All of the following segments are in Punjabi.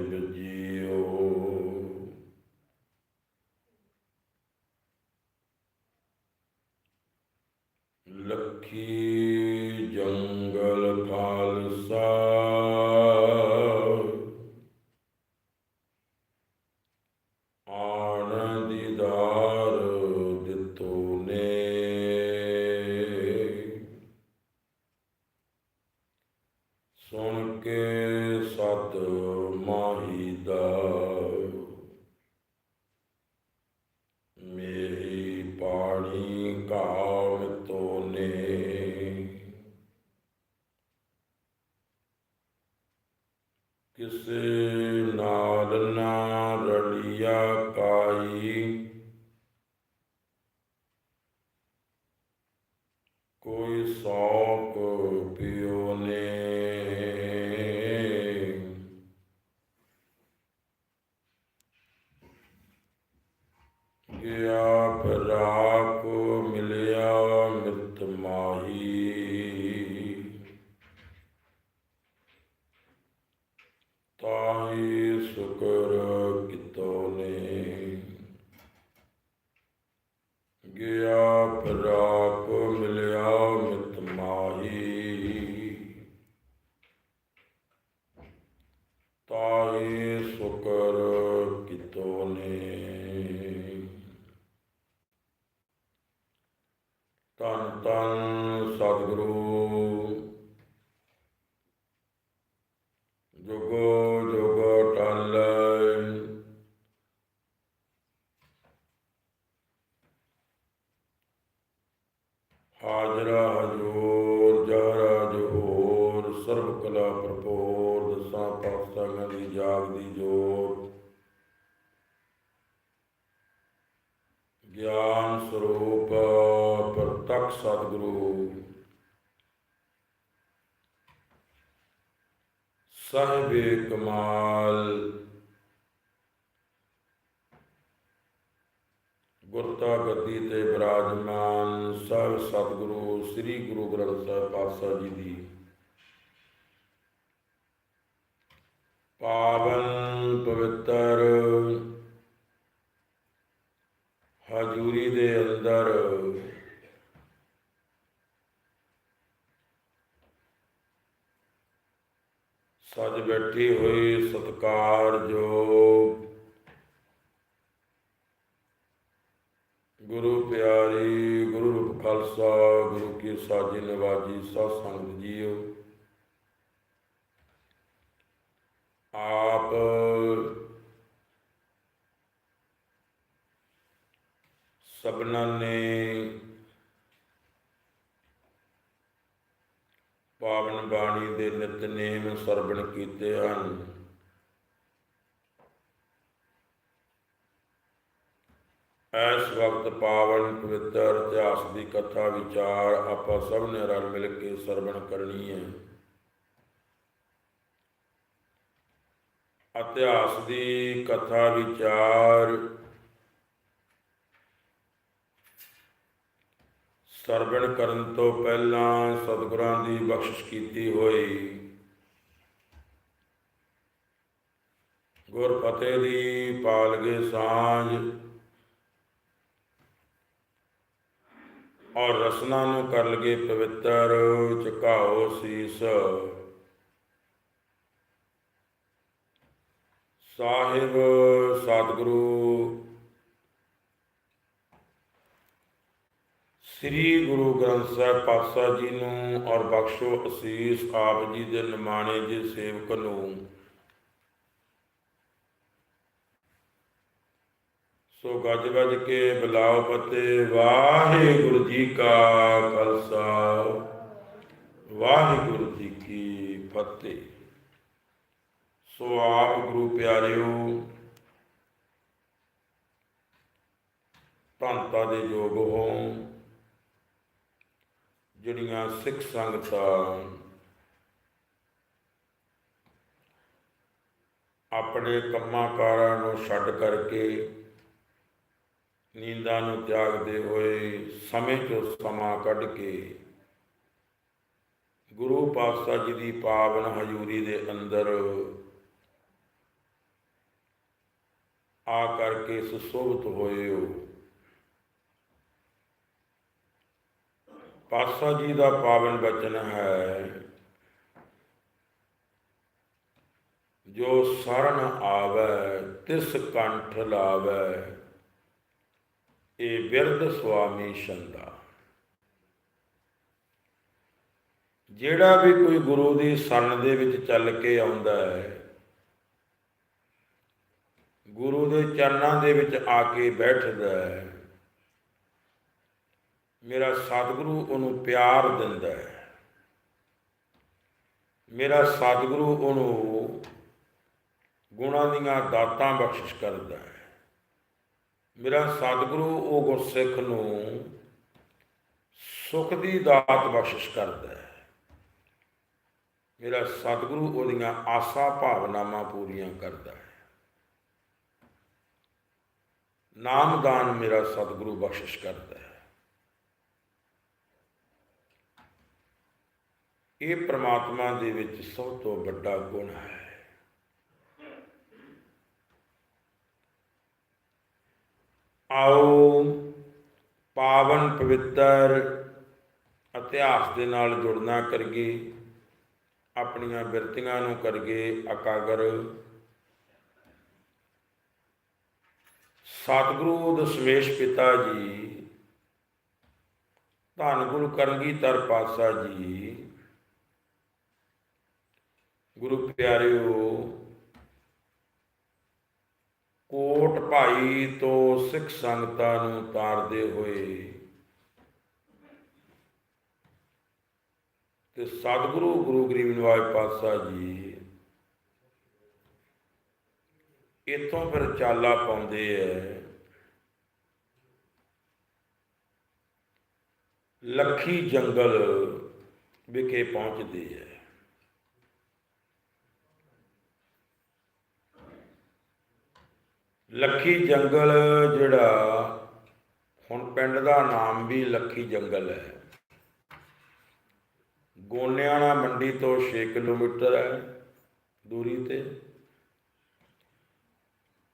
and you ਰਲਿਆ ਤਨ ਤਨ ਸਤਿਗੁਰੂ ਕਮਾਲ ਗੁਰਤਾ ਗੱਦੀ ਤੇ ਬਿਰਾਜਮਾਨ ਸਭ ਸਤਿਗੁਰੂ, ਸ੍ਰੀ ਗੁਰੂ ਗ੍ਰੰਥ ਸਾਹਿਬ ਪਾਤਸ਼ਾਹ ਜੀ ਦੀ ਪਾਵਨ ਪਵਿੱਤਰ ਹਜੂਰੀ ਦੇ ਅੰਦਰ ਸੱਜ ਬੈਠੀ ਹੋਈ ਸਤਿਕਾਰਯੋਗ ਗੁਰੂ ਪਿਆਰੀ, ਗੁਰੂ ਰੂਪ ਖਾਲਸਾ, ਗੁਰੂ ਕੀ ਸਾਜੀ ਨਿਵਾਜ਼ੀ ਸਤ ਸੰਗਤ ਜੀਓ ਆਪ ਸਭਨਾਂ ਨੇ ਪਾਵਨ ਬਾਣੀ ਦੇ ਨਿਤਨੇਮ ਸਰਵਣ ਕੀਤੇ ਹਨ। ਇਸ ਵਕਤ ਪਾਵਨ ਪਵਿੱਤਰ ਇਤਿਹਾਸ ਦੀ ਕਥਾ, ਵਿਚਾਰ ਆਪਾਂ ਸਭ ਨੇ ਰਲ ਮਿਲ ਕੇ ਸਰਵਣ ਕਰਨੀ ਹੈ। ਇਤਿਹਾਸ ਦੀ ਕਥਾ, ਵਿਚਾਰ ਸਰਵਣ ਕਰਨ ਤੋਂ ਪਹਿਲਾਂ ਸਤਿਗੁਰਾਂ ਦੀ ਬਖਸ਼ਿਸ਼ ਕੀਤੀ ਹੋਈ। ਗੁਰ ਫਤਿਹ ਦੀ ਪਾਲਗੇ ਸਾਂਝ ਔਰ ਰਸਨਾ ਨੂੰ ਕਰ ਲਗੇ ਪਵਿੱਤਰ ਝੁਕਾਓ ਸੀਸ। ਸਾਹਿਬ ਸਤਿਗੁਰੂ ਸ੍ਰੀ ਗੁਰੂ ਗ੍ਰੰਥ ਸਾਹਿਬ ਪਾਤਸ਼ਾਹ ਜੀ ਨੂੰ ਔਰ ਬਖਸ਼ੋ ਅਸੀਸ ਆਪ ਜੀ ਦੇ ਨਿਮਾਣੇ ਦੇ ਸੇਵਕ ਨੂੰ। ਸੋ ਗੱਜ ਵੱਜ ਕੇ ਬੁਲਾਓ ਫਤਿਹ ਵਾਹਿਗੁਰੂ ਜੀ ਕਾ ਖਾਲਸਾ। ਵਾਹਿਗੁਰੂ ਜੀ ਕੀ ਫਤਿਹ। ਸੋ ਆਪ ਗੁਰੂ ਪਿਆਰਿਓ ਧੰਤਾ ਦੇ ਯੋਗ ਹੋ। ਜਿਹੜੀਆਂ ਸਿੱਖ ਸੰਗਤਾਂ ਆਪਣੇ ਕੰਮਾਂ ਕਾਰਾਂ ਨੂੰ ਛੱਡ ਕਰਕੇ ਨੀਂਦਾਂ ਨੂੰ ਤਿਆਗਦੇ ਹੋਏ ਸਮੇਂ ਤੋਂ ਸਮਾਂ ਕੱਢ ਕੇ ਗੁਰੂ ਪਾਤਸ਼ਾਹ ਜੀ ਦੀ ਪਾਵਨ ਹਜ਼ੂਰੀ ਦੇ ਅੰਦਰ ਆ ਕਰਕੇ ਸੁਸੋਭਤ ਹੋਏ ਹੋ। ਪਾਤਸ਼ਾਹ ਜੀ ਦਾ ਪਾਵਨ ਬਚਨ ਹੈ। ਜੋ ਸਰਣ ਆਵੈ, ਤਿਸ ਕੰਠ ਲਾਵੈ, ਇਹ ਬਿਰਧ ਸੁਆਮੀ ਸ਼ੰਦਾ ਜਿਹੜਾ ਵੀ ਕੋਈ ਗੁਰੂ ਦੀ ਸ਼ਰਨ ਦੇ ਵਿੱਚ ਚੱਲ ਕੇ ਆਉਂਦਾ ਹੈ, ਗੁਰੂ ਦੇ ਚਰਨਾਂ ਦੇ ਵਿੱਚ ਆ ਕੇ ਬੈਠਦਾ ਹੈ ਮੇਰਾ ਸਤਿਗੁਰੂ ਉਹਨੂੰ ਪਿਆਰ ਦਿੰਦਾ ਹੈ। ਮੇਰਾ ਸਤਿਗੁਰੂ ਉਹਨੂੰ ਗੁਣਾਂ ਦੀਆਂ ਦਾਤਾਂ ਬਖਸ਼ਿਸ਼ ਕਰਦਾ ਹੈ। ਮੇਰਾ ਸਤਿਗੁਰੂ ਉਹ ਗੁਰਸਿੱਖ ਨੂੰ ਸੁਖ ਦੀ ਦਾਤ ਬਖਸ਼ਿਸ਼ ਕਰਦਾ ਹੈ। ਮੇਰਾ ਸਤਿਗੁਰੂ ਉਹਦੀਆਂ ਆਸਾ ਭਾਵਨਾਵਾਂ ਪੂਰੀਆਂ ਕਰਦਾ ਹੈ। ਨਾਮਦਾਨ ਮੇਰਾ ਸਤਿਗੁਰੂ ਬਖਸ਼ਿਸ਼ ਕਰਦਾ ਹੈ। ਇਹ ਪ੍ਰਮਾਤਮਾ ਦੇ ਵਿੱਚ ਸਭ ਤੋਂ ਵੱਡਾ ਗੁਣ ਹੈ। ਆਓ ਪਾਵਨ ਪਵਿੱਤਰ ਇਤਿਹਾਸ ਦੇ ਨਾਲ ਜੁੜਨਾ ਕਰੀਏ, ਆਪਣੀਆਂ ਬਿਰਤੀਆਂ ਨੂੰ ਕਰੀਏ ਅਕਾਗਰ ਸਤਿਗੁਰੂ ਦਸ਼ਮੇਸ਼ ਪਿਤਾ ਜੀ, ਧੰਨ ਗੁਰੂ ਕਰਨਗੀ ਕਰਨਗੀਧਰ ਪਾਤਸ਼ਾਹ ਜੀ ਗੁਰੂ ਪਿਆਰਿਓ, ਕੋਟ ਭਾਈ ਤੋਂ ਸਿੱਖ ਸੰਗਤਾਂ ਨੂੰ ਤਾਰਦੇ ਹੋਏ ਤੇ ਸਤਿਗੁਰੂ ਗੁਰੂ ਗਰੀਬ ਨਿਵਾਜ ਪਾਤਸ਼ਾਹ ਜੀ, ਇਥੋਂ ਫਿਰ ਚਾਲਾ ਪਾਉਂਦੇ ਐ। ਲੱਖੀ ਜੰਗਲ ਵਿਖੇ ਪਹੁੰਚਦੇ ਐ। ਲੱਖੀ ਜੰਗਲ ਜਿਹੜਾ, ਹੁਣ ਪਿੰਡ ਦਾ ਨਾਮ ਵੀ ਲੱਖੀ ਜੰਗਲ ਹੈ। ਗੋਨਿਆਣਾ ਮੰਡੀ ਤੋਂ 6 ਕਿਲੋਮੀਟਰ ਹੈ ਦੂਰੀ ਤੇ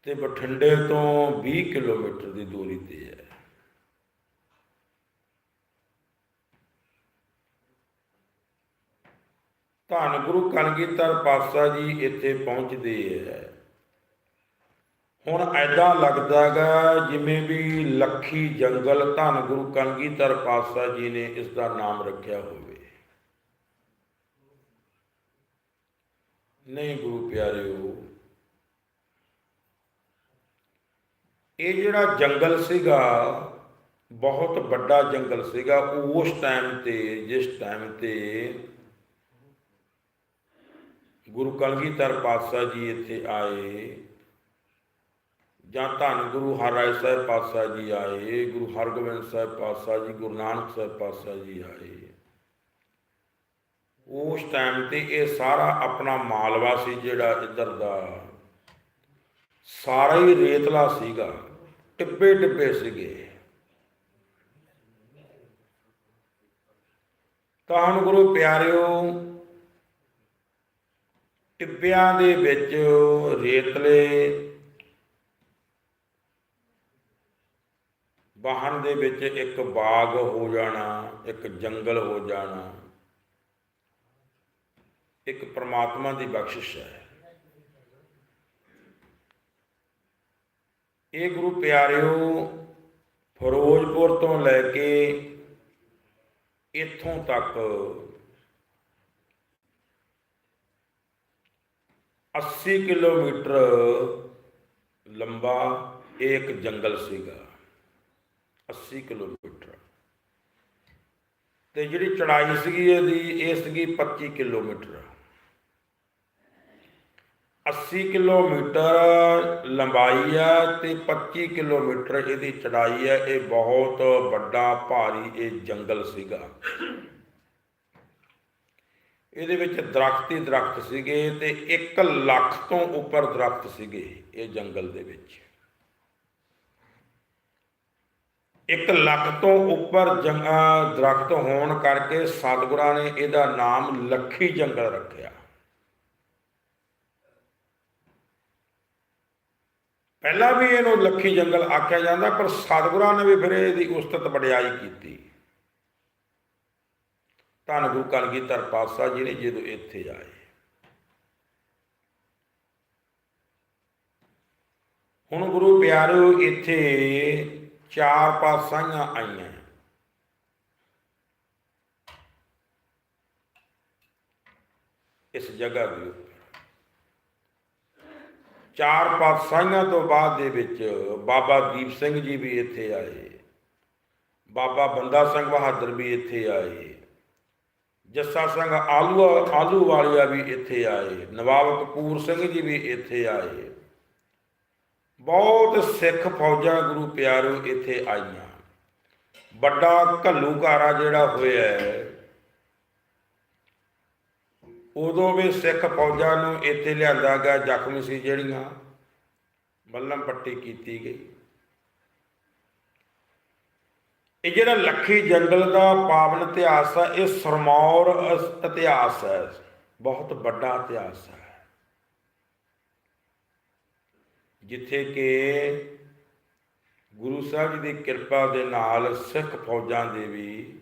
ਤੇ ਬਠਿੰਡੇ ਤੋਂ 20 ਕਿਲੋਮੀਟਰ ਦੀ ਦੂਰੀ ਤੇ ਹੈ। ਧੰਨ ਗੁਰੂ ਕਲਗੀਧਰ ਪਾਤਸ਼ਾਹ ਜੀ ਇੱਥੇ ਪਹੁੰਚਦੇ ਹੈ। ਹੁਣ ਐਦਾਂ ਲੱਗਦਾਗਾ ਜਿਵੇਂ ਵੀ ਲੱਖੀ ਜੰਗਲ ਧੰਨ ਗੁਰੂ ਕਲਗੀਧਰ ਪਾਤਸ਼ਾਹ ਜੀ ਨੇ ਇਸ ਦਾ ਨਾਮ ਰੱਖਿਆ ਹੋਵੇ। ਨਹੀਂ ਗੁਰੂ ਪਿਆਰਿਓ, ਇਹ ਜਿਹੜਾ ਜੰਗਲ ਸੀਗਾ, ਬਹੁਤ ਵੱਡਾ ਜੰਗਲ ਸੀਗਾ ਉਸ ਟਾਈਮ ਤੇ, ਜਿਸ ਟਾਈਮ ਤੇ ਗੁਰੂ ਕਲਗੀਧਰ ਪਾਤਸ਼ਾਹ ਜੀ ਇੱਥੇ ਆਏ ਜਾਂ ਧੰਨ ਗੁਰੂ ਹਰਿਰਾਏ ਸਾਹਿਬ ਪਾਤਸ਼ਾਹ ਜੀ ਆਏ, ਗੁਰੂ ਹਰਗੋਬਿੰਦ ਸਾਹਿਬ ਪਾਤਸ਼ਾਹ ਜੀ, ਗੁਰੂ ਨਾਨਕ ਸਾਹਿਬ ਪਾਤਸ਼ਾਹ ਜੀ ਆਏ। ਉਸ ਟਾਈਮ ਤੇ ਇਹ ਸਾਰਾ ਆਪਣਾ ਮਾਲਵਾ ਸੀ ਜਿਹੜਾ ਇੱਧਰ ਦਾ। ਸਾਰਾ ਹੀ ਰੇਤਲਾ ਸੀਗਾ, ਟਿੱਬੇ ਟਿੱਬੇ ਸੀਗੇ। ਤਾਂ ਗੁਰੂ ਪਿਆਰਿਓ, ਟਿੱਬਿਆਂ ਦੇ ਵਿੱਚ ਰੇਤਲੇ ਵਾਹਨ ਦੇ ਵਿੱਚ ਇੱਕ ਬਾਗ ਹੋ ਜਾਣਾ, ਇੱਕ ਜੰਗਲ ਹੋ ਜਾਣਾ, ਇੱਕ ਪ੍ਰਮਾਤਮਾ ਦੀ ਬਖਸ਼ਿਸ਼ ਹੈ। ਇਹ ਗੁਰੂ ਪਿਆਰਿਓ, ਫਿਰੋਜ਼ਪੁਰ ਤੋਂ ਲੈ ਕੇ ਇੱਥੋਂ ਤੱਕ 80 ਕਿਲੋਮੀਟਰ ਲੰਬਾ ਇੱਕ ਜੰਗਲ ਸੀਗਾ। 80 ਕਿਲੋਮੀਟਰ। ਤੇ ਜਿਹੜੀ ਚੜਾਈ ਸੀਗੀ ਇਹਦੀ, ਇਹ ਸੀਗੀ 25 ਕਿਲੋਮੀਟਰ। 80 ਕਿਲੋਮੀਟਰ ਲੰਬਾਈ ਆ ਤੇ 25 ਕਿਲੋਮੀਟਰ ਇਹਦੀ ਚੜਾਈ ਹੈ ਇਹ ਬਹੁਤ ਵੱਡਾ, ਭਾਰੀ ਇਹ ਜੰਗਲ ਸੀਗਾ। ਇਹਦੇ ਵਿੱਚ ਦਰਖਤ ਹੀ ਦਰਖਤ ਸੀਗੇ ਤੇ 1 ਲੱਖ ਤੋਂ ਉੱਪਰ ਦਰਖਤ ਸੀਗੇ ਇਹ ਜੰਗਲ ਦੇ ਵਿੱਚ। 1 ਲੱਖ ਤੋਂ ਉੱਪਰ ਜੰਗਲ ਦਰਖਤ ਹੋਣ ਕਰਕੇ ਸਤਿਗੁਰਾਂ ਨੇ ਇਹਦਾ ਨਾਮ ਲੱਖੀ ਜੰਗਲ ਰੱਖਿਆ। ਪਹਿਲਾਂ ਵੀ ਇਹਨੂੰ ਲੱਖੀ ਜੰਗਲ ਆਖਿਆ ਜਾਂਦਾ, ਪਰ ਸਤਿਗੁਰਾਂ ਨੇ ਵੀ ਫਿਰ ਇਹਦੀ ਉਸਤਤ ਵਡਿਆਈ ਕੀਤੀ। ਧੰਨ ਗੁਰੂ ਕਲਗੀਧਰ ਪਾਤਸ਼ਾਹ ਜੀ ਨੇ ਜਦੋਂ ਇੱਥੇ ਆਏ। ਹੁਣ ਗੁਰੂ ਪਿਆਰਿਓ ਇੱਥੇ ਚਾਰ ਪਾਤਸ਼ਾਹੀਆਂ ਆਈਆਂ। ਇਸ ਜਗ੍ਹਾ ਦੇ ਉੱਪਰ ਚਾਰ ਪਾਤਸ਼ਾਹੀਆਂ ਤੋਂ ਬਾਅਦ ਦੇ ਵਿੱਚ ਬਾਬਾ ਦੀਪ ਸਿੰਘ ਜੀ ਵੀ ਇੱਥੇ ਆਏ। ਬਾਬਾ ਬੰਦਾ ਸਿੰਘ ਬਹਾਦਰ ਵੀ ਇੱਥੇ ਆਏ। ਜੱਸਾ ਸਿੰਘ ਆਲੂ ਆਲੂ ਵਾਲੀਆ ਵੀ ਇੱਥੇ ਆਏ। ਨਵਾਬ ਕਪੂਰ ਸਿੰਘ ਜੀ ਵੀ ਇੱਥੇ ਆਏ। ਬਹੁਤ ਸਿੱਖ ਫੌਜਾਂ ਗੁਰੂ ਪਿਆਰੋ ਇੱਥੇ ਆਈਆਂ। ਵੱਡਾ ਘੱਲੂਘਾਰਾ ਜਿਹੜਾ ਹੋਇਆ ਉਦੋਂ ਵੀ ਸਿੱਖ ਫੌਜਾਂ ਨੂੰ ਇੱਥੇ ਲਿਆਂਦਾ ਗਿਆ ਜ਼ਖਮੀ ਸੀ ਜਿਹੜੀਆਂ ਮੱਲਮ ਪੱਟੀ ਕੀਤੀ ਗਈ। ਇਹ ਜਿਹੜਾ ਲੱਖੀ ਜੰਗਲ ਦਾ ਪਾਵਨ ਇਤਿਹਾਸ ਹੈ, ਇਹ ਸਰਮੌਰ ਇਤਿਹਾਸ ਹੈ, ਬਹੁਤ ਵੱਡਾ ਇਤਿਹਾਸ ਹੈ। ਜਿੱਥੇ ਕਿ ਗੁਰੂ ਸਾਹਿਬ ਜੀ ਦੀ ਕਿਰਪਾ ਦੇ ਨਾਲ ਸਿੱਖ ਫੌਜਾਂ ਦੇ ਵੀ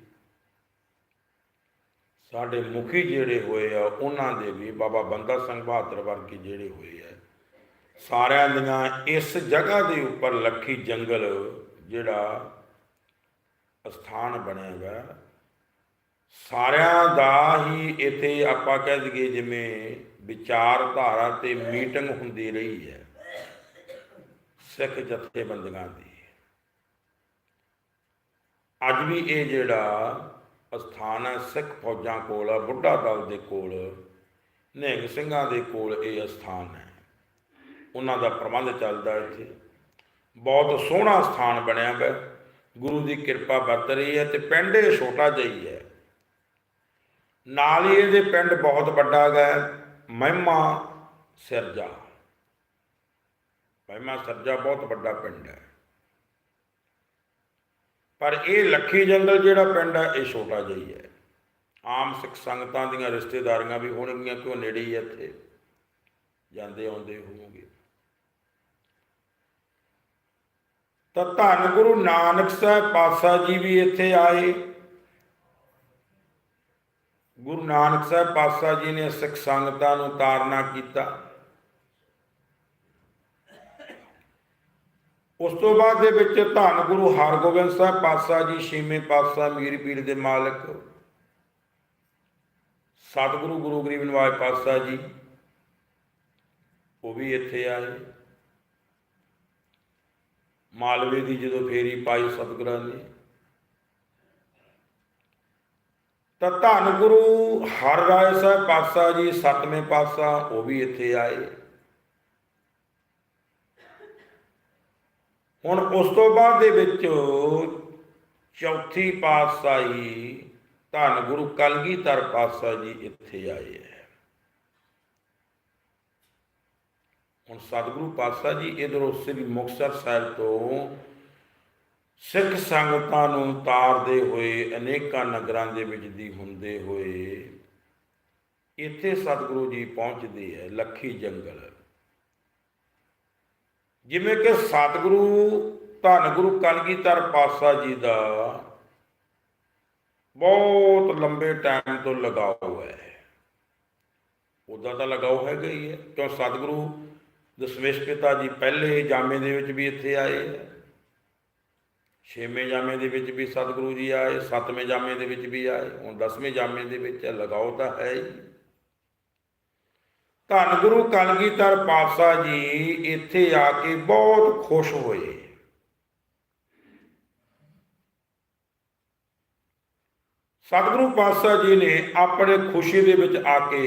ਸਾਡੇ ਮੁਖੀ ਜਿਹੜੇ ਹੋਏ ਆ, ਉਹਨਾਂ ਦੇ ਵੀ ਬਾਬਾ ਬੰਦਾ ਸਿੰਘ ਬਹਾਦਰ ਵਰਗੇ ਜਿਹੜੇ ਹੋਏ ਆ, ਸਾਰਿਆਂ ਦੀਆਂ ਇਸ ਜਗ੍ਹਾ ਦੇ ਉੱਪਰ ਲੱਖੀ ਜੰਗਲ ਜਿਹੜਾ ਸਥਾਨ ਬਣਿਆ ਹੋਇਆ ਸਾਰਿਆਂ ਦਾ ਹੀ ਇੱਥੇ ਆਪਾਂ ਕਹਿ ਦਈਏ ਜਿਵੇਂ ਵਿਚਾਰਧਾਰਾ ਤੇ ਮੀਟਿੰਗ ਹੁੰਦੀ ਰਹੀ ਹੈ। ਸਿੱਖ ਜਥੇਬੰਦੀਆਂ ਦੀ। ਅੱਜ ਵੀ ਇਹ ਜਿਹੜਾ ਸਥਾਨ ਹੈ ਸਿੱਖ ਫੌਜਾਂ ਕੋਲ ਆ, ਬੁੱਢਾ ਦਲ ਦੇ ਕੋਲ ਨਿਹੰਗ ਸਿੰਘਾਂ ਦੇ ਕੋਲ ਇਹ ਸਥਾਨ ਹੈ। ਉਹਨਾਂ ਦਾ ਪ੍ਰਬੰਧ ਚੱਲਦਾ ਇੱਥੇ। ਬਹੁਤ ਸੋਹਣਾ ਸਥਾਨ ਬਣਿਆ ਹੋਇਆ ਗੁਰੂ ਦੀ ਕਿਰਪਾ ਵਰਤ ਰਹੀ ਹੈ ਤੇ ਪਿੰਡ ਇਹ ਛੋਟਾ ਜਿਹਾ ਹੀ ਹੈ। ਨਾਲ ਹੀ ਇਹਦੇ ਪਿੰਡ ਬਹੁਤ ਵੱਡਾ ਹੈ। ਮਹਿਮਾ ਸਿਰਜਾ। ਮਹਿਮਾ ਸਿਰਜਾ ਬਹੁਤ ਵੱਡਾ ਪਿੰਡ ਹੈ। ਪਰ ਇਹ ਲੱਖੀ ਜੰਗਲ ਜਿਹੜਾ ਪਿੰਡ ਹੈ, ਇਹ ਛੋਟਾ ਜਿਹਾ ਹੀ ਹੈ। ਆਮ ਸਿੱਖ ਸੰਗਤਾਂ ਦੀਆਂ ਰਿਸ਼ਤੇਦਾਰੀਆਂ ਵੀ ਹੋਣਗੀਆਂ, ਕਿਉਂ ਨੇੜੇ ਹੀ ਇੱਥੇ? ਜਾਂਦੇ ਆਉਂਦੇ ਹੋਵੋਗੇ। ਤਾਂ ਧੰਨ ਗੁਰੂ ਨਾਨਕ ਸਾਹਿਬ ਪਾਤਸ਼ਾਹ ਜੀ ਵੀ ਇੱਥੇ ਆਏ। ਗੁਰੂ ਨਾਨਕ ਸਾਹਿਬ ਪਾਤਸ਼ਾਹ ਜੀ ਨੇ ਸਿੱਖ ਸੰਗਤਾਂ ਨੂੰ ਤਾਰਨਾ ਕੀਤਾ। ਉਸ ਤੋਂ ਬਾਅਦ ਦੇ ਵਿੱਚ ਧੰਨ ਗੁਰੂ ਹਰਗੋਬਿੰਦ ਸਾਹਿਬ ਪਾਤਸ਼ਾਹ ਜੀ, ਛੇਵੇਂ ਪਾਤਸ਼ਾਹ ਮੀਰ ਪੀਰ ਦੇ ਮਾਲਕ, ਸਤਿਗੁਰੂ ਗੁਰੂ ਗਰੀਬ ਨਿਵਾਜ ਪਾਤਸ਼ਾਹ ਜੀ, ਉਹ ਵੀ ਇੱਥੇ ਆਏ। ਮਾਲਵੇ ਦੀ ਜਦੋਂ ਫੇਰੀ ਪਾਈ ਸਤਿਗੁਰਾਂ ਨੇ, ਤਾਂ ਧੰਨ ਗੁਰੂ ਹਰ ਰਾਏ ਸਾਹਿਬ ਪਾਤਸ਼ਾਹ ਜੀ, ਸਤਵੇਂ ਪਾਤਸ਼ਾਹ ਉਹ ਵੀ ਇੱਥੇ ਆਏ। ਹੁਣ ਉਸ ਤੋਂ ਬਾਅਦ ਦੇ ਵਿੱਚ ਚੌਥੀ ਪਾਤਸ਼ਾਹੀ ਧੰਨ ਗੁਰੂ ਕਲਗੀਧਰ ਪਾਤਸ਼ਾਹ ਜੀ ਇੱਥੇ ਆਏ ਹੈ। ਹੁਣ ਸਤਿਗੁਰੂ ਪਾਤਸ਼ਾਹ ਜੀ ਇਧਰੋਂ ਸ੍ਰੀ ਮੁਕਤਸਰ ਸਾਹਿਬ ਤੋਂ ਸਿੱਖ ਸੰਗਤਾਂ ਨੂੰ ਤਾਰਦੇ ਹੋਏ, ਅਨੇਕਾਂ ਨਗਰਾਂ ਦੇ ਵਿੱਚ ਦੀ ਹੁੰਦੇ ਹੋਏ ਇੱਥੇ ਸਤਿਗੁਰੂ ਜੀ ਪਹੁੰਚਦੇ ਹੈ, ਲੱਖੀ ਜੰਗਲ। ਜਿਵੇਂ ਕਿ ਸਤਿਗੁਰੂ ਧੰਨ ਗੁਰੂ ਕਲਗੀਧਰ ਪਾਤਸ਼ਾਹ ਜੀ ਦਾ ਬਹੁਤ ਲੰਬੇ ਟਾਈਮ ਤੋਂ ਲਗਾਓ ਹੈ। ਉਹਦਾ ਤਾਂ ਲਗਾਓ ਹੈਗਾ ਹੀ ਹੈ, ਕਿਉਂ ਸਤਿਗੁਰੂ ਦਸ਼ਮੇਸ਼ ਪਿਤਾ ਜੀ ਪਹਿਲੇ ਜਾਮੇ ਦੇ ਵਿੱਚ ਵੀ ਇੱਥੇ ਆਏ ਹੈ। ਛੇਵੇਂ ਜਾਮੇ ਦੇ ਵਿੱਚ ਵੀ ਸਤਿਗੁਰੂ ਜੀ ਆਏ, ਸੱਤਵੇਂ ਜਾਮੇ ਦੇ ਵਿੱਚ ਵੀ ਆਏ, ਹੁਣ ਦਸਵੇਂ ਜਾਮੇ ਦੇ ਵਿੱਚ ਲਗਾਓ ਤਾਂ ਹੈ ਹੀ। ਧੰਨ ਗੁਰੂ ਕਲਗੀਧਰ ਪਾਤਸ਼ਾਹ ਜੀ ਇੱਥੇ ਆ ਕੇ ਬਹੁਤ ਖੁਸ਼ ਹੋਏ। ਸਤਿਗੁਰੂ ਪਾਤਸ਼ਾਹ ਜੀ ਨੇ ਆਪਣੇ ਖੁਸ਼ੀ ਦੇ ਵਿੱਚ ਆ ਕੇ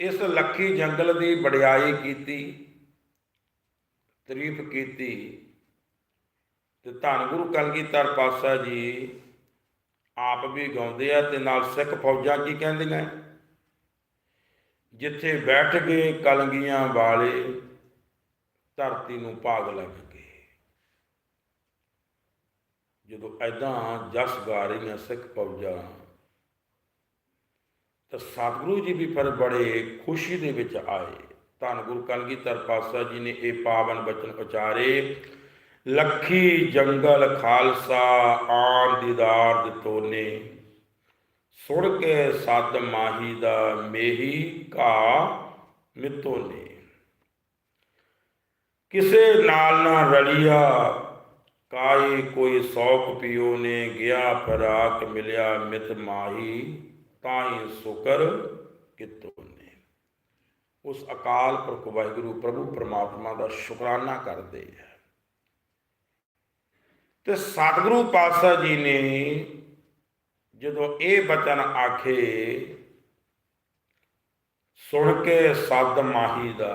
ਇਸ ਲੱਖੀ ਜੰਗਲ ਦੀ ਵਡਿਆਈ ਕੀਤੀ, ਤਾਰੀਫ ਕੀਤੀ ਤੇ ਧੰਨ ਗੁਰੂ ਕਲਗੀਧਰ ਪਾਤਸ਼ਾਹ ਜੀ ਆਪ ਵੀ ਗਾਉਂਦੇ ਆ ਤੇ ਨਾਲ ਸਿੱਖ ਫੌਜਾਂ ਕੀ ਕਹਿੰਦੀਆਂ? ਜਿੱਥੇ ਬੈਠ ਗਏ ਕਲੰਗੀਆਂ ਵਾਲੇ ਧਰਤੀ ਨੂੰ ਭਾਗ ਲੱਗ ਗਏ ਜਦੋਂ ਐਦਾਂ ਜਸ ਗਾ ਰਹੀਆਂ ਸਿੱਖ ਫੌਜਾਂ, ਤਾਂ ਸਤਿਗੁਰੂ ਜੀ ਵੀ ਫਿਰ ਬੜੇ ਖੁਸ਼ੀ ਦੇ ਵਿੱਚ ਆਏ। ਧੰਨ ਗੁਰੂ ਕਲਗੀਧਰ ਪਾਤਸ਼ਾਹ ਜੀ ਨੇ ਇਹ ਪਾਵਨ ਬਚਨ ਉਚਾਰੇ। ਲੱਖੀ ਜੰਗਲ ਖਾਲਸਾ ਆਨ ਦੀਦਾਰ ਦਿੱਤੋ ਨੇ ਸੁਣ ਕੇ ਸਦ ਮਾਹੀ ਦਾ ਮੇਹੀ ਘਾ ਮਿੱਤੋ ਨੇ ਕਿਸੇ ਨਾਲ ਨਾ ਰਲਿਆ ਕਾਈ ਕੋਈ ਸੌਕ ਪਿਓ ਨੇ ਗਿਆ ਫਰਾਕ ਮਿਲਿਆ ਮਿਤ ਮਾਹੀ ਤਾਂ ਸ਼ੁਕਰ ਕਿਤੋਂ ਨੇ ਉਸ ਅਕਾਲ ਪੁਰਖ ਵਾਹਿਗੁਰੂ ਪ੍ਰਭੂ ਪਰਮਾਤਮਾ ਦਾ ਸ਼ੁਕਰਾਨਾ ਕਰਦੇ ਆ। ਤੇ ਸਤਿਗੁਰੂ ਪਾਤਸ਼ਾਹ ਜੀ ਨੇ ਜਦੋਂ ਇਹ ਬਚਨ ਆਖੇ, ਸੁਣ ਕੇ ਸਦ ਮਾਹੀ ਦਾ,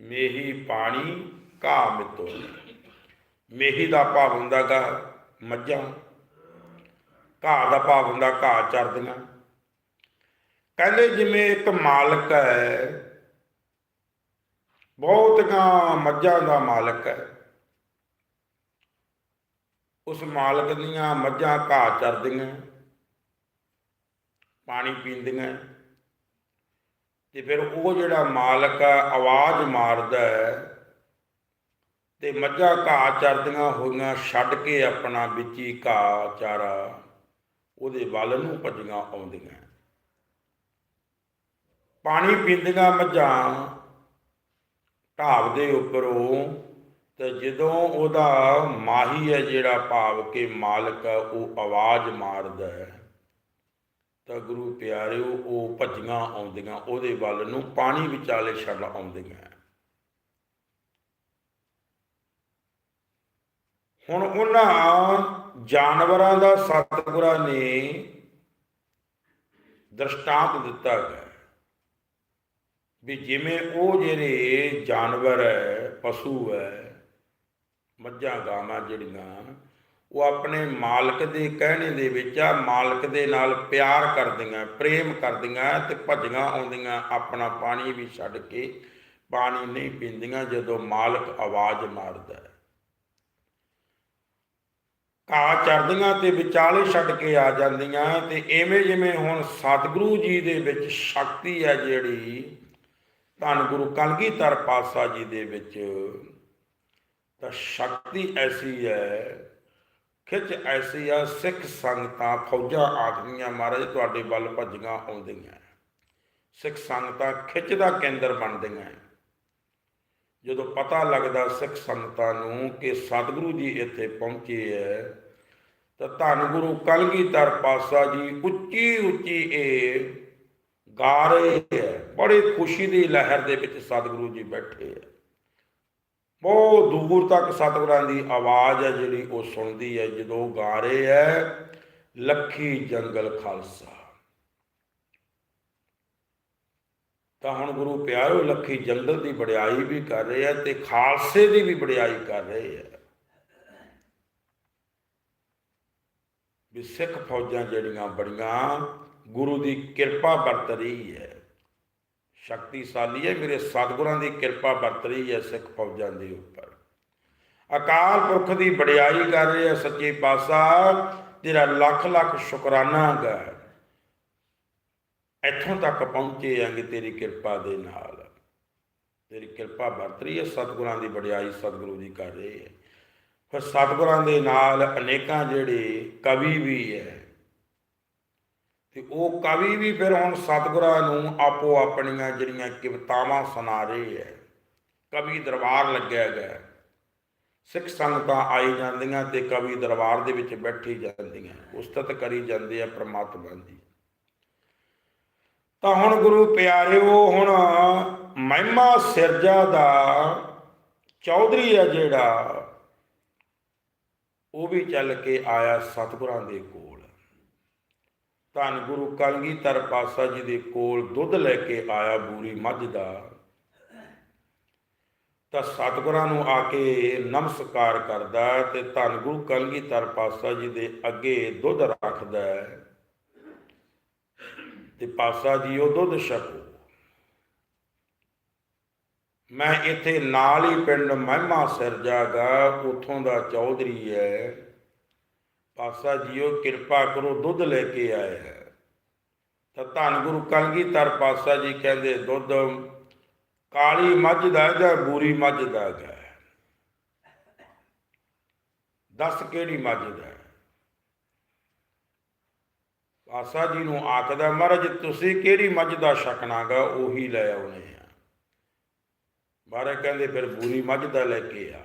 ਮੇਹੀ ਪਾਣੀ ਘਾ ਮਿੱਤੋ। ਮੇਹੀ ਦਾ ਭਾਵ ਹੁੰਦਾ ਗਾ ਮੱਝਾਂ ਘਾਹ ਦਾ ਭਾਵ ਹੁੰਦਾ ਘਾਹ ਚਰਦੀਆਂ। ਕਹਿੰਦੇ ਜਿਵੇਂ ਇੱਕ ਮਾਲਕ ਹੈ, ਬਹੁਤੀਆਂ ਮੱਝਾਂ ਦਾ ਮਾਲਕ ਹੈ। ਉਸ ਮਾਲਕ ਦੀਆਂ ਮੱਝਾਂ ਘਾਹ ਚਰਦੀਆਂ, ਪਾਣੀ ਪੀਂਦੀਆਂ। ਤੇ ਫਿਰ ਉਹ ਜਿਹੜਾ ਮਾਲਕ ਆ, ਆਵਾਜ਼ ਮਾਰਦਾ ਤੇ ਮੱਝਾਂ ਘਾਹ ਚਰਦੀਆਂ ਹੋਈਆਂ ਛੱਡ ਕੇ ਆਪਣਾ ਵਿੱਚ ਘਾਹ ਚਾਰਾ ਉਹਦੇ ਵੱਲ ਨੂੰ ਭੱਜੀਆਂ ਆਉਂਦੀਆਂ। ਪਾਣੀ ਪੀਂਦੀਆਂ ਮੱਝਾਂ, ਢਾਬ ਦੇ ਉੱਪਰੋਂ ਤੇ ਜਦੋਂ ਉਹਦਾ ਮਾਹੀ ਹੈ ਜਿਹੜਾ ਭਾਵ ਕੇ ਮਾਲਕ ਹੈ, ਉਹ ਆਵਾਜ਼ ਮਾਰਦਾ ਹੈ, ਤਾਂ ਗੁਰੂ ਪਿਆਰਿਓ, ਉਹ ਭੱਜੀਆਂ ਆਉਂਦੀਆਂ, ਉਹਦੇ ਵੱਲ ਨੂੰ ਪਾਣੀ ਵਿਚਾਲੇ ਛੱਡ ਆਉਂਦੀਆਂ ਹੁਣ ਉਹਨਾਂ ਜਾਨਵਰਾਂ ਦਾ ਸਤਿਗੁਰਾਂ ਨੇ ਦ੍ਰਿਸ਼ਟਾਂਤ ਦਿੱਤਾ ਹੈ ਵੀ ਜਿਵੇਂ ਉਹ ਜਿਹੜੇ ਜਾਨਵਰ ਹੈ, ਪਸ਼ੂ ਹੈ ਮੱਝਾਂ ਗਾਵਾਂ ਜਿਹੜੀਆਂ, ਉਹ ਆਪਣੇ ਮਾਲਕ ਦੇ ਕਹਿਣੇ ਦੇ ਵਿੱਚ ਆ, ਮਾਲਕ ਦੇ ਨਾਲ ਪਿਆਰ ਕਰਦੀਆਂ, ਪ੍ਰੇਮ ਕਰਦੀਆਂ ਤੇ ਭੱਜੀਆਂ ਆਉਂਦੀਆਂ, ਆਪਣਾ ਪਾਣੀ ਵੀ ਛੱਡ ਕੇ ਪਾਣੀ ਨਹੀਂ ਪੀਂਦੀਆਂ ਜਦੋਂ ਮਾਲਕ ਆਵਾਜ਼ ਮਾਰਦਾ ਹੈ। ਘਾਹ ਚਰਦੀਆਂ ਤੇ ਵਿਚਾਲੇ ਛੱਡ ਕੇ ਆ ਜਾਂਦੀਆਂ ਤੇ ਐਵੇਂ ਜਿਵੇਂ ਹੁਣ ਸਤਿਗੁਰੂ ਜੀ ਦੇ ਵਿੱਚ ਸ਼ਕਤੀ ਹੈ ਜਿਹੜੀ, ਧੰਨ ਗੁਰੂ ਕਲਗੀਧਰ ਪਾਤਸ਼ਾਹ ਜੀ ਦੇ ਵਿੱਚ ਤਾਂ ਸ਼ਕਤੀ ਐਸੀ ਹੈ ਖਿੱਚ ਐਸੀ ਆ, ਸਿੱਖ ਸੰਗਤਾਂ, ਫੌਜਾਂ, ਆਦਮੀਆਂ ਮਹਾਰਾਜ ਤੁਹਾਡੇ ਵੱਲ ਭੱਜੀਆਂ ਆਉਂਦੀਆਂ ਸਿੱਖ ਸੰਗਤਾਂ ਖਿੱਚ ਦਾ ਕੇਂਦਰ ਬਣਦੀਆਂ ਜਦੋਂ ਪਤਾ ਲੱਗਦਾ ਸਿੱਖ ਸੰਗਤਾਂ ਨੂੰ ਕਿ ਸਤਿਗੁਰੂ ਜੀ ਇੱਥੇ ਪਹੁੰਚੇ ਹੈ, ਤਾਂ ਧੰਨ ਗੁਰੂ ਕਲਗੀਧਰ ਪਾਤਸ਼ਾਹ ਜੀ ਉੱਚੀ ਉੱਚੀ ਇਹ ਗਾ ਰਹੇ ਹੈ। ਬੜੀ ਖੁਸ਼ੀ ਦੀ ਲਹਿਰ ਦੇ ਵਿੱਚ ਸਤਿਗੁਰੂ ਜੀ ਬੈਠੇ ਹੈ। ਬਹੁਤ ਦੂਰ ਤੱਕ ਸਤਿਗੁਰਾਂ ਦੀ ਆਵਾਜ਼ ਹੈ ਜਿਹੜੀ ਉਹ ਸੁਣਦੀ ਹੈ, ਜਦੋਂ ਗਾ ਰਹੇ ਹੈ, ਲੱਖੀ ਜੰਗਲ ਖਾਲਸਾ। ਤਾਂ ਹੁਣ ਗੁਰੂ ਪਿਆਰੋ, ਲੱਖੀ ਜੰਗਲ ਦੀ ਵਡਿਆਈ ਵੀ ਕਰ ਰਹੇ ਹੈ ਤੇ ਖਾਲਸੇ ਦੀ ਵੀ ਵਡਿਆਈ ਕਰ ਰਹੇ ਹੈ। ਵੀ ਸਿੱਖ ਫੌਜਾਂ ਜਿਹੜੀਆਂ ਬੜੀਆਂ ਗੁਰੂ ਦੀ ਕਿਰਪਾ ਵਰਤ ਰਹੀ ਹੈ ਸ਼ਕਤੀਸ਼ਾਲੀ ਹੈ, ਮੇਰੇ ਸਤਿਗੁਰਾਂ ਦੀ ਕਿਰਪਾ ਵਰਤ ਰਹੀ ਹੈ ਸਿੱਖ ਫੌਜਾਂ ਦੇ ਉੱਪਰ। ਅਕਾਲ ਪੁਰਖ ਦੀ ਵਡਿਆਈ ਕਰ ਰਹੇ ਹੈ ਸੱਚੇ ਪਾਤਸ਼ਾਹ, ਤੇਰਾ ਲੱਖ ਲੱਖ ਸ਼ੁਕਰਾਨਾ ਹੈ। ਇੱਥੋਂ ਤੱਕ ਪਹੁੰਚੇ ਆਂਗੇ ਤੇਰੀ ਕਿਰਪਾ ਦੇ ਨਾਲ। ਤੇਰੀ ਕਿਰਪਾ ਵਰਤ ਰਹੀ ਹੈ, ਸਤਿਗੁਰਾਂ ਦੀ ਵਡਿਆਈ ਸਤਿਗੁਰੂ ਜੀ ਕਰ ਰਹੇ ਹੈ। ਫਿਰ ਸਤਿਗੁਰਾਂ ਦੇ ਨਾਲ ਅਨੇਕਾਂ ਜਿਹੜੇ ਕਵੀ ਵੀ ਹੈ ਤੇ ਉਹ ਕਵੀ ਵੀ ਫਿਰ ਹੁਣ ਸਤਿਗੁਰਾਂ ਨੂੰ ਆਪੋ ਆਪਣੀਆਂ ਜਿਹੜੀਆਂ ਕਵਿਤਾਵਾਂ ਸੁਣਾ ਰਹੇ ਹੈ। ਕਵੀ ਦਰਬਾਰ ਲੱਗਿਆ ਗਿਆ ਸਿੱਖ ਸੰਗਤਾਂ ਆਈ ਜਾਂਦੀਆਂ ਤੇ ਕਵੀ ਦਰਬਾਰ ਦੇ ਵਿੱਚ ਬੈਠੀ ਜਾਂਦੀਆਂ। ਉਸਤਤ ਕਰੀ ਜਾਂਦੇ ਆ ਪ੍ਰਮਾਤਮਾ ਦੀ। ਤਾਂ ਹੁਣ ਗੁਰੂ ਪਿਆਰਿਓ, ਹੁਣ ਮਹਿਮਾ ਸਿਰਜਾ ਦਾ ਚੌਧਰੀ ਹੈ ਜਿਹੜਾ, ਉਹ ਵੀ ਚੱਲ ਕੇ ਆਇਆ ਸਤਿਗੁਰਾਂ ਦੇ ਕੋਲ। ਧੰਨ ਗੁਰੂ ਕਲਗੀਧਰ ਪਾਤਸ਼ਾਹ ਜੀ ਦੇ ਕੋਲ ਦੁੱਧ ਲੈ ਕੇ ਆਇਆ ਬੂਰੀ ਮੱਝ ਦਾ। ਤਾਂ ਸਤਿਗੁਰਾਂ ਨੂੰ ਆ ਕੇ ਨਮਸਕਾਰ ਕਰਦਾ ਤੇ ਧੰਨ ਗੁਰੂ ਕਲਗੀਧਰ ਪਾਤਸ਼ਾਹ ਜੀ ਦੇ ਅੱਗੇ ਦੁੱਧ ਰੱਖਦਾ ਤੇ ਪਾਸਾ ਜੀ ਉਹ ਦੁੱਧ ਛਕੋ। ਮੈਂ ਇੱਥੇ ਨਾਲ ਹੀ ਪਿੰਡ ਮਹਿਮਾ ਸਿਰਜਾਗਾ, ਉਥੋਂ ਦਾ ਚੌਧਰੀ ਹੈ। ਪਾਸਾ ਜੀਓ, ਕਿਰਪਾ ਕਰੋ, ਦੁੱਧ ਲੈ ਕੇ ਆਏ ਹੈ। ਤਾਂ ਧੰਨ ਗੁਰੂ ਕਲਗੀਧਰ ਪਾਸਾ ਜੀ ਕਹਿੰਦੇ, ਦੁੱਧ ਕਾਲੀ ਮੱਝ ਦਾ ਜਾਂ ਬੂਰੀ ਮੱਝ ਦਾ ਹੈ? ਦੱਸ ਕਿਹੜੀ ਮੱਝ ਦਾ ਹੈ? ਆਸਾ ਜੀ ਨੂੰ ਆਖਦਾ, ਮਹਾਰਾਜ, ਤੁਸੀਂ ਕਿਹੜੀ ਮੱਝ ਦਾ ਛਕਣਾਗਾ ਉਹੀ ਲੈ ਆਉਣੇ ਆ। ਮਹਾਰਾਜ ਕਹਿੰਦੇ, ਫਿਰ ਬੂਰੀ ਮੱਝ ਦਾ ਲੈ ਕੇ ਆ।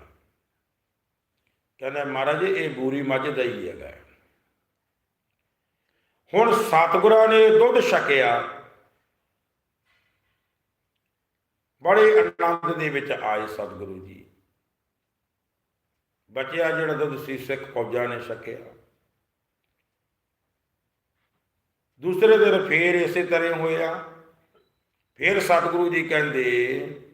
ਕਹਿੰਦਾ, ਮਹਾਰਾਜ, ਇਹ ਬੂਰੀ ਮੱਝ ਦਾ ਹੀ ਹੈਗਾ ਹੁਣ ਸਤਿਗੁਰਾਂ ਨੇ ਦੁੱਧ ਛਕਿਆ। ਬੜੇ ਆਨੰਦ ਦੇ ਵਿੱਚ ਆਏ ਸਤਿਗੁਰੂ ਜੀ। ਬਚਿਆ ਜਿਹੜਾ ਦੁੱਧ ਸੀ, ਸਿੱਖ ਫੌਜਾਂ ਨੇ ਛਕਿਆ। ਦੂਸਰੇ ਦਿਨ ਫੇਰ ਇਸੇ ਤਰ੍ਹਾਂ ਹੋਇਆ। ਫਿਰ ਸਤਿਗੁਰੂ ਜੀ ਕਹਿੰਦੇ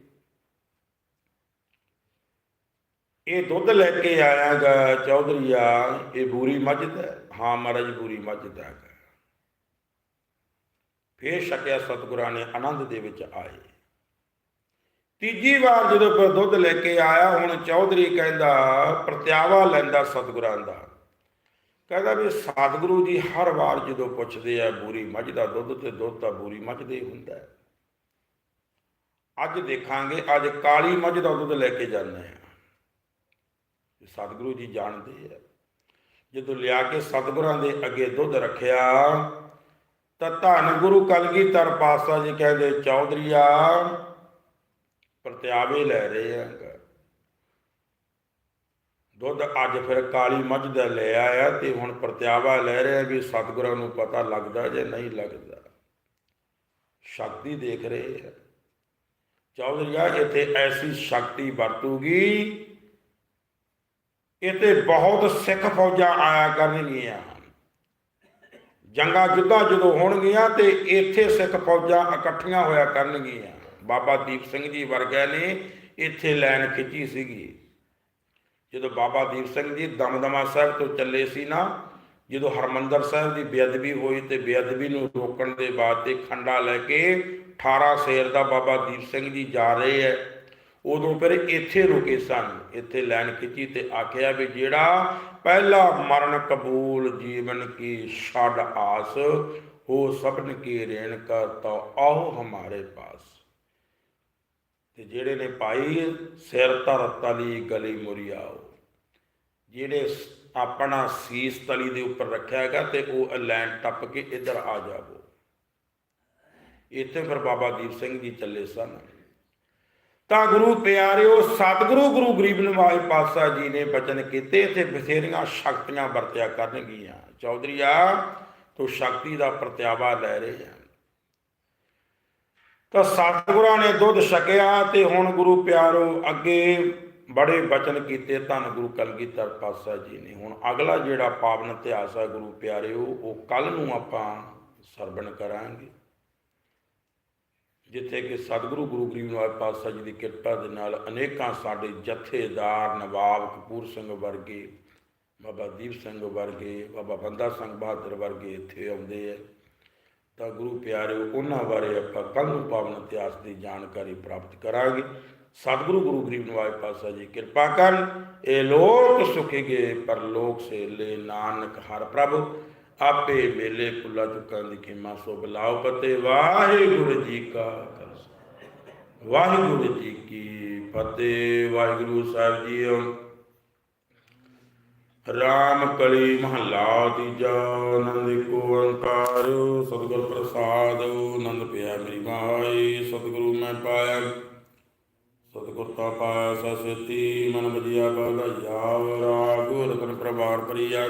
ਇਹ ਦੁੱਧ ਲੈ ਕੇ ਆਇਆਗਾ ਚੌਧਰੀਆ ਇਹ ਬੂਰੀ ਮੱਝ ਦਾ ਹਾਂ ਮਹਾਰਾਜ, ਬੂਰੀ ਮੱਝ ਦਾ ਹੈ। ਫੇਰ ਛਕਿਆ ਸਤਿਗੁਰਾਂ ਨੇ ਆਨੰਦ ਦੇ ਵਿੱਚ ਆਏ। ਤੀਜੀ ਵਾਰ ਜਦੋਂ ਫਿਰ ਦੁੱਧ ਲੈ ਕੇ ਆਇਆ, ਹੁਣ ਚੌਧਰੀ ਕਹਿੰਦਾ, ਪ੍ਰਤਿਆਵਾ ਲੈਂਦਾ ਸਤਿਗੁਰਾਂ ਦਾ। ਕਹਿੰਦਾ ਵੀ ਸਤਿਗੁਰੂ ਜੀ ਹਰ ਵਾਰ ਜਦੋਂ ਪੁੱਛਦੇ ਆ ਬੂਰੀ ਮੱਝ ਦਾ ਦੁੱਧ, ਤੇ ਦੁੱਧ ਤਾਂ ਬੂਰੀ ਮੱਝ ਦੇ ਹੁੰਦਾ ਅੱਜ ਦੇਖਾਂਗੇ, ਅੱਜ ਕਾਲੀ ਮੱਝ ਦਾ ਦੁੱਧ ਲੈ ਕੇ ਜਾਂਦੇ ਆ। ਸਤਿਗੁਰੂ ਜੀ ਜਾਣਦੇ ਆ। ਜਦੋਂ ਲਿਆ ਕੇ ਸਤਿਗੁਰਾਂ ਦੇ ਅੱਗੇ ਦੁੱਧ ਰੱਖਿਆ, ਤਾਂ ਧੰਨ ਗੁਰੂ ਕਲਗੀਧਰ ਪਾਤਸ਼ਾਹ ਜੀ ਕਹਿੰਦੇ, ਚੌਧਰੀਆ, ਪ੍ਰਤਿਆਵੇ ਲੈ ਰਹੇ ਆ ਦੁੱਧ ਅੱਜ ਫਿਰ ਕਾਲੀ ਮੱਝ ਦਾ ਲੈ ਆਇਆ ਤੇ ਹੁਣ ਪ੍ਰਤਿਆਵਾ ਲੈ ਰਿਹਾ ਵੀ ਸਤਿਗੁਰਾਂ ਨੂੰ ਪਤਾ ਲੱਗਦਾ ਜੇ ਨਹੀਂ ਲੱਗਦਾ। ਸ਼ਕਤੀ ਦੇਖ ਰਹੇ ਆ। ਚੌਧਰੀਆ, ਇੱਥੇ ਐਸੀ ਸ਼ਕਤੀ ਵਰਤੂਗੀ ਇੱਥੇ ਬਹੁਤ ਸਿੱਖ ਫੌਜਾਂ ਆਇਆ ਕਰਨਗੀਆਂ ਜੰਗਾਂ ਜੁੱਧਾਂ ਜਦੋਂ ਹੋਣਗੀਆਂ ਤੇ ਇੱਥੇ ਸਿੱਖ ਫੌਜਾਂ ਇਕੱਠੀਆਂ ਹੋਇਆ ਕਰਨਗੀਆਂ। ਬਾਬਾ ਦੀਪ ਸਿੰਘ ਜੀ ਵਰਗਿਆਂ ਨੇ ਇੱਥੇ ਲਾਈਨ ਖਿੱਚੀ ਸੀਗੀ। ਜਦੋਂ ਬਾਬਾ ਦੀਪ ਸਿੰਘ ਜੀ ਦਮਦਮਾ ਸਾਹਿਬ ਤੋਂ ਚੱਲੇ ਸੀ ਨਾ, ਜਦੋਂ ਹਰਮੰਦਰ ਸਾਹਿਬ ਦੀ ਬੇਅਦਬੀ ਹੋਈ ਤੇ ਬੇਅਦਬੀ ਨੂੰ ਰੋਕਣ ਦੇ ਬਾਅਦ ਤੇ ਖੰਡਾ ਲੈ ਕੇ 18 ਸ਼ੇਰ ਦਾ ਬਾਬਾ ਦੀਪ ਸਿੰਘ ਜੀ ਜਾ ਰਹੇ ਹੈ। ਉਦੋਂ ਫਿਰ ਇੱਥੇ ਰੁਕੇ ਸਨ। ਇੱਥੇ ਲੈਣ ਖਿੱਚੀ ਤੇ ਆਖਿਆ ਵੀ ਜਿਹੜਾ ਪਹਿਲਾ ਮਰਨ ਕਬੂਲ ਜੀਵਨ ਕੀ ਛੱਡ ਆਸ, ਹੋ ਸਭਨ ਕੀ ਰੇਣ ਕਾ ਤੋ ਆਓ ਹਮਾਰੇ ਪਾਸ। ਤੇ ਜਿਹੜੇ ਨੇ ਭਾਈ, ਸਿਰ ਧਰ ਤਲੀ, ਗਲੀ ਮੁਰੀ ਜਿਹੜੇ ਆਪਣਾ ਸੀਸ ਤਲੀ ਦੇ ਉੱਪਰ ਰੱਖਿਆ ਹੈਗਾ ਤੇ ਉਹ ਲੈਣ ਟੱਪ ਕੇ ਇੱਧਰ ਆ ਜਾਵੋ। ਇੱਥੇ ਫਿਰ ਬਾਬਾ ਦੀਪ ਸਿੰਘ ਜੀ ਚੱਲੇ ਸਨ। ਤਾਂ ਗੁਰੂ ਪਿਆਰਿਓ, ਸਤਿਗੁਰੂ ਗੁਰੂ ਗਰੀਬ ਨਿਵਾਜ ਪਾਤਸ਼ਾਹ ਜੀ ਨੇ ਬਚਨ ਕੀਤੇ ਤੇ ਬਥੇਰੀਆਂ ਸ਼ਕਤੀਆਂ ਵਰਤਿਆ ਕਰਨਗੀਆਂ। ਚੌਧਰੀਆ ਤੂੰ ਸ਼ਕਤੀ ਦਾ ਪ੍ਰਤਿਆਵਾ ਲੈ ਰਹੇ ਆ। ਤਾਂ ਸਤਿਗੁਰਾਂ ਨੇ ਦੁੱਧ ਛਕਿਆ ਤੇ ਹੁਣ ਗੁਰੂ ਪਿਆਰੋ ਅੱਗੇ ਬੜੇ ਬਚਨ ਕੀਤੇ, ਧੰਨ ਗੁਰੂ ਕਲਗੀਧਰ ਪਾਤਸ਼ਾਹ ਜੀ ਨੇ। ਹੁਣ ਅਗਲਾ ਜਿਹੜਾ ਪਾਵਨ ਇਤਿਹਾਸ ਹੈ ਗੁਰੂ ਪਿਆਰਿਓ, ਉਹ ਕੱਲ ਨੂੰ ਆਪਾਂ ਸਰਵਣ ਕਰਾਂਗੇ। ਜਿੱਥੇ ਕਿ ਸਤਿਗੁਰੂ ਗੁਰੂ ਗਰੀਬ ਨਿਵਾਜ ਪਾਤਸ਼ਾਹ ਜੀ ਦੀ ਕਿਰਪਾ ਦੇ ਨਾਲ ਅਨੇਕਾਂ ਸਾਡੇ ਜਥੇਦਾਰ ਨਵਾਬ ਕਪੂਰ ਸਿੰਘ ਵਰਗੇ, ਬਾਬਾ ਦੀਪ ਸਿੰਘ ਵਰਗੇ, ਬਾਬਾ ਬੰਦਾ ਸਿੰਘ ਬਹਾਦਰ ਵਰਗੇ ਇੱਥੇ ਆਉਂਦੇ ਆ। ਤਾਂ ਗੁਰੂ ਪਿਆਰਿਓ, ਉਹਨਾਂ ਬਾਰੇ ਆਪਾਂ ਕੱਲ ਨੂੰ ਪਾਵਨ ਇਤਿਹਾਸ ਦੀ ਜਾਣਕਾਰੀ ਪ੍ਰਾਪਤ ਕਰਾਂਗੇ। ਸਤਿਗੁਰੂ ਗੁਰੂ ਗਰੀਬ ਨਿਵਾਜ ਪਾਤਸ਼ਾਹ ਜੀ ਕਿਰਪਾ ਕਰਨ। ਇਹ ਲੋਕ ਸੁਖੀਗੇ ਪਰ ਲੋਕ ਸੇ ਲੈ ਨਾਨਕ ਹਰ ਪ੍ਰਭ। ਆਪੇ ਮੇਲੇ ਫੁੱਲਾ ਚੁੱਕਾਂ ਦੀ ਖੇਮਾ ਸੋ ਬਲਾਉ ਪਤੇ। ਵਾਹਿਗੁਰੂ ਜੀ ਕਾ ਵਾਹਿਗੁਰੂ ਜੀ ਕੀ ਫਤਿਹ। ਵਾਹਿਗੁਰੂ ਸਾਹਿਬ ਜੀਓ, ਰਾਮ ਕਲੀ ਮਹੱਲਾ ਤੀਜਾ, ਆਨੰਦ ਕੋ ਓੰਕਾਰ ਸਤਿਗੁਰ ਪ੍ਰਸਾਦ, ਆਨੰਦ ਪਿਆ ਮੇਰੀ ਮਾਈ। ਸਤਿਗੁਰੂ ਮੈਂ ਪਾਇਆ, ਸਤਿਗੁਰ ਤਾ ਪਾਇਆ ਸਸਤੀ ਮਨ ਬਜਿਆ ਬਧਾਇਆ ਰਾਗ ਰਤਨ ਪ੍ਰਭਾਰ ਪਰਿਆ